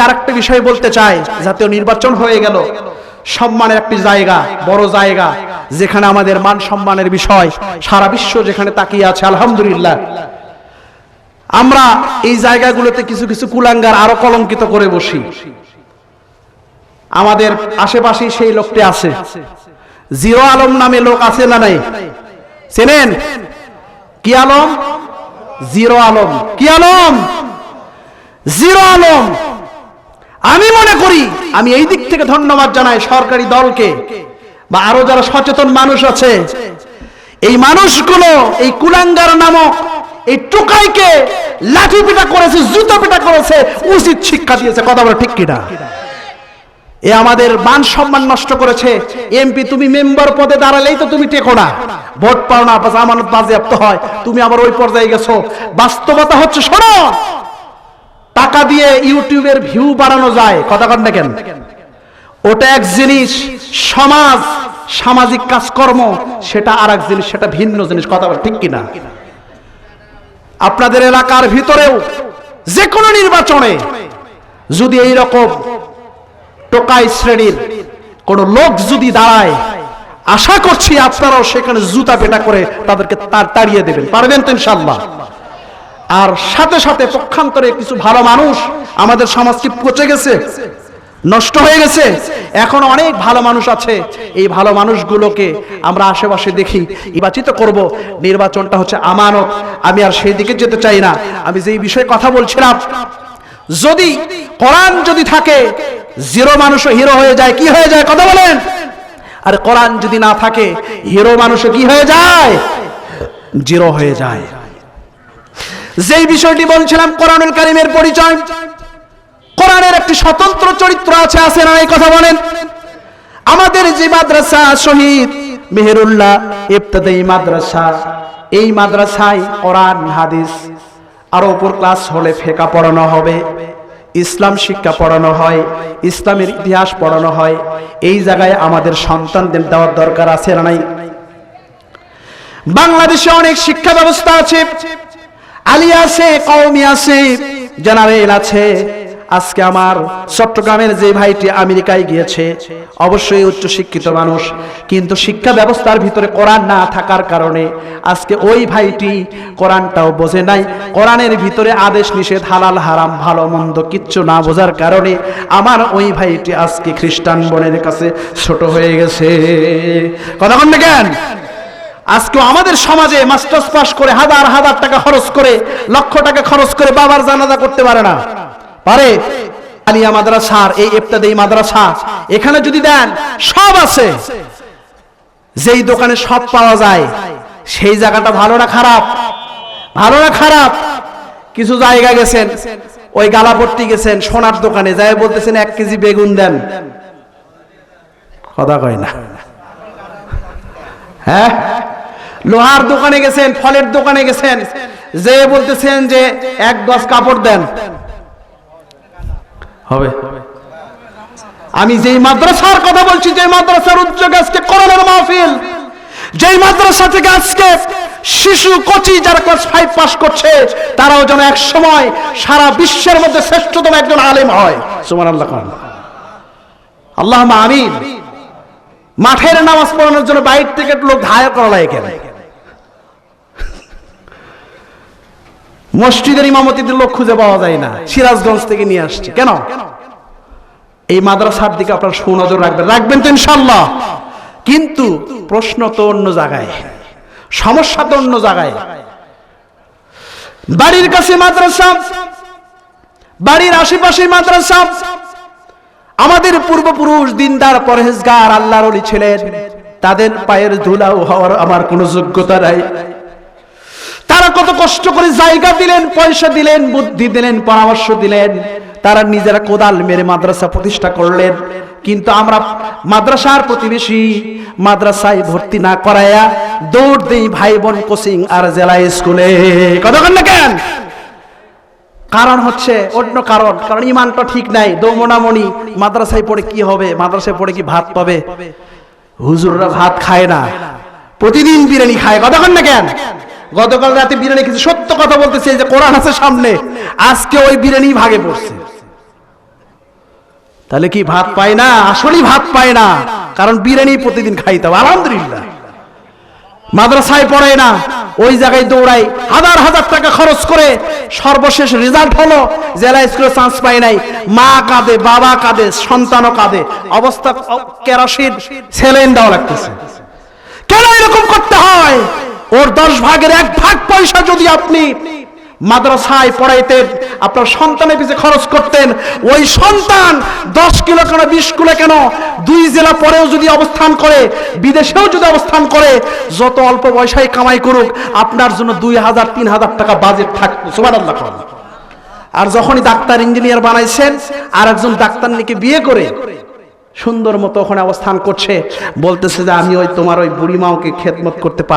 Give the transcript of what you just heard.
আর একটা বিষয় বলতে চাই, জাতীয় নির্বাচন হয়ে গেল। সম্মানের একটি জায়গা, বড় জায়গা, যেখানে আমাদের মান সম্মানের বিষয় সারা বিশ্ব যেখানে তাকিয়ে আছে, আলহামদুলিল্লাহ। আমরা এই জায়গাগুলোতে কিছু কিছু কুলাঙ্গার আরও কলঙ্কিত করে বসি। আমাদের আশেপাশেই সেই লোকটি আছে। জিরো আলম নামে লোক আছে না নাই? চেনেন? কি আলম? জিরো আলম। কি আলম? জিরো আলম। আমি মনে করি, আমি এই দিক থেকে ধন্যবাদ জানাই সরকারি দলকে বা আরও যারা সচেতন মানুষ আছে। এই মানুষগুলো এই কুলাঙ্গার নামক এই টুকাইকে লাঠি পিটা করেছে জুতো পিটা করেছে, উচিত শিক্ষা দিয়েছে। কথা বলে ঠিক কিনা? এ আমাদের মান সম্মান নষ্ট করেছে। এমপি, তুমি মেম্বার পদে দাঁড়ালেই তো তুমি টেকো না। ভোট পাও না আমানত বাজেয়াপ্ত হয়। তুমি আবার ওই পর্যায়ে গেছো। বাস্তবতা হচ্ছে শোনো টাকা দিয়ে ইউটিউবের ভিউ বাড়ানো যায়। কথা কন না কেন? ওটা এক জিনিস, সমাজ, সামাজিক কাজকর্ম, সেটা আর এক জিনিস, সেটা ভিন্ন জিনিস, কথা ঠিক কিনা? আপনাদের এলাকার ভিতরেও যে কোনো নির্বাচনে যদি এই রকম টোকাই শ্রেণির কোন লোক যদি দাঁড়ায়, আশা করছি আপনারাও সেখানে জুতা পেটা করে তাদেরকে তাড়িয়ে দেবেন। পারবেন তো ইনশাল্লাহ? আর সাথে সাথে পক্ষান্তরে কিছু ভালো মানুষ আমাদের সমাজ কি পচে গেছে, নষ্ট হয়ে গেছে। এখন অনেক ভালো মানুষ আছে। এই ভালো মানুষগুলোকে আমরা আশেপাশে দেখি, নির্বাচিত করব। নির্বাচনটা হচ্ছে আমানত। আমি আর সেই দিকে যেতে চাই না। আমি যেই বিষয়ে কথা বলছিলাম, যদি কোরআন যদি থাকে, জিরো মানুষও হিরো হয়ে যায়, কি হয়ে যায়? কথা বলেন। আর কোরআন যদি না থাকে, হিরো মানুষও কি হয়ে যায়? জিরো হয়ে যায়। যেই বিষয়টি বলছিলাম, কোরআনুল কারিমের পরিচয়। কোরআনের একটি স্বতন্ত্র চরিত্র আছে আছে না? এই কথা বলেন। আমাদের যে মাদ্রাসা শহীদ মেহেরুল্লাহ ইবতদায়ী মাদ্রাসা, এই মাদ্রাসায় কোরআন, হাদিস, আরও উপর ক্লাস হলে ফেকা পড়ানো হবে, ইসলাম শিক্ষা পড়ানো হয়, ইসলামের ইতিহাস পড়ানো হয়, এই জায়গায় আমাদের সন্তানদের দেওয়ার দরকার আছে না নাই? বাংলাদেশে অনেক শিক্ষা ব্যবস্থা আছে। আলী আছে কওমি আছে জেনারেল আছে। আজকে আমার চট্টগ্রামের যে ভাইটি আমেরিকায় গিয়েছে, অবশ্যই উচ্চ শিক্ষিত মানুষ, কিন্তু শিক্ষা ব্যবস্থার ভিতরে কোরআন না থাকার কারণে আজকে ওই ভাইটি কোরআনটাও বোঝে নাই। কোরআনের ভিতরে আদেশ নিষেধ, হালাল, হারাম, ভালো, মন্দ, কিচ্ছু না বোঝার কারণে আমার ওই ভাইটি আজকে খ্রিস্টান বোনের কাছে ছোট হয়ে গেছে। কথা কেন? আজকে আমাদের সমাজে মাস্টার্স পাস করে হাজার হাজার টাকা খরচ করে লক্ষ টাকা খরচ করে বাবার জানাজা করতে পারে না। পারে? আলিয়া মাদ্রাসার, এই ইবতাদায়ী মাদ্রাসা, এখানে যদি দেন, সব আছে। যেই দোকানে সব পাওয়া যায়, সেই জায়গাটা ভালো না খারাপ? ভালো না খারাপ? কিছু জায়গা গেছেন, ওই গালাপট্টি গেছেন, সোনার দোকানে, যাই বলতেছেন, এক কেজি বেগুন দেন। কথা কয় না। হ্যাঁ? লোহার দোকানে গেছেন, ফলের দোকানে গেছেন। যে বলতেছেন যে এক গজ কাপড় দেন। হবে। আমি যেই মাদ্রাসার কথা বলছি যে মাদ্রাসার উদ্যোগ আজকে করোনার মাহফিল, যেই মাদ্রাসা থেকে আজকে শিশু কোচি যারা ক্লাস ফাইভ পাস করছে, তারাও যেন এক সময় সারা বিশ্বের মধ্যে শ্রেষ্ঠতম একজন আলেম হয়। সুমান আল্লাহ খান আল্লাহ আমিন। মাঠের নামাজ পড়ানোর জন্য বাইরে থেকে লোক হায়ার করা লাগে কেন মসজিদের ইমামতিদের লোক খুঁজে পাওয়া যায় না। সিরাজগঞ্জ থেকে নিয়ে আসছে। কেন? এই মাদ্রাসার দিকে আপনার সুনজর রাখবেন। রাখবেন তো ইনশাল্লাহ কিন্তু প্রশ্ন তো অন্য জায়গায়। সমস্যা তো অন্য জায়গায়। বাড়ির কাছে মাদ্রাসা, বাড়ির আশেপাশে মাদ্রাসা, আমাদের পূর্বপুরুষ দিনদার পরহেজগার আল্লাহর ছিলেন। তাদের পায়ের ধুলাও হওয়ার আমার কোনো যোগ্যতা নাই। তারা কত কষ্ট করে জায়গা দিলেন, পয়সা দিলেন, বুদ্ধি দিলেন, পরামর্শ দিলেন। তারা নিজেরা কোদাল মেরে মাদ্রাসা প্রতিষ্ঠা করলেন। কিন্তু আমরা মাদ্রাসার প্রতিবেশী, মাদ্রাসায় ভর্তি না করায়া দৌড় দেই ভাই বোন কোচিং আর জেলা স্কুলে। কতক্ষণ না কেন? কারণ হচ্ছে অন্য কারণ কারণ ইমানটা ঠিক নাই দৌমনামণি মাদ্রাসায় পড়ে কি হবে? মাদ্রাসায় পড়ে কি ভাত পাবে? হুজুররা ভাত খায় না। প্রতিদিন বিরিয়ানি খায়। কতক্ষণ না কেন? গতকাল রাতে বিরিয়ানি কিছু সত্য কথা বলতেছে যে কোরআন আছে সামনে, আজকে ওই বিরিয়ানি ভাগে পড়ছে। তাহলে কি ভাত পায় না? আসলেই ভাত পায় না। কারণ বিরিয়ানি প্রতিদিন খাইতে হবে, আলহামদুলিল্লাহ। মাদ্রাসায় পড়ে না, ওই জায়গায় দৌড়াই হাজার হাজার টাকা খরচ করে সর্বশেষ রেজাল্ট হলো, জেলা স্কুলে চান্স পাই নাই। মা কাঁদে, বাবা কাঁদে, সন্তানও কাঁদে। অবস্থা কেরাসিন সেলেন দেওয়া লাগতেছে। কেন এরকম করতে হয়? ওর দশ ভাগের এক ভাগ পয়সা যদি আপনি মাদ্রাসায় পড়াইতেন, আপনার সন্তানের পিছিয়ে খরচ করতেন, ওই সন্তান দশ কিলো কেন বিশ কিলো কেন? দুই জেলা পরেও যদি অবস্থান করে, বিদেশেও যদি অবস্থান করে, যত অল্প পয়সায় কামাই করুক, আপনার জন্য দুই হাজার, তিন হাজার টাকা বাজেট থাকতো সুবাদ আল্লাহ আর যখনই ডাক্তার ইঞ্জিনিয়ার বানাইছেন আর একজন ডাক্তার নিকে বিয়ে করে, সুন্দর মতো ওখানে অবস্থান করছে, বলতেছে যে আমি ওই তোমার ওই বুড়ি মাওকে খেদমত করতে পারি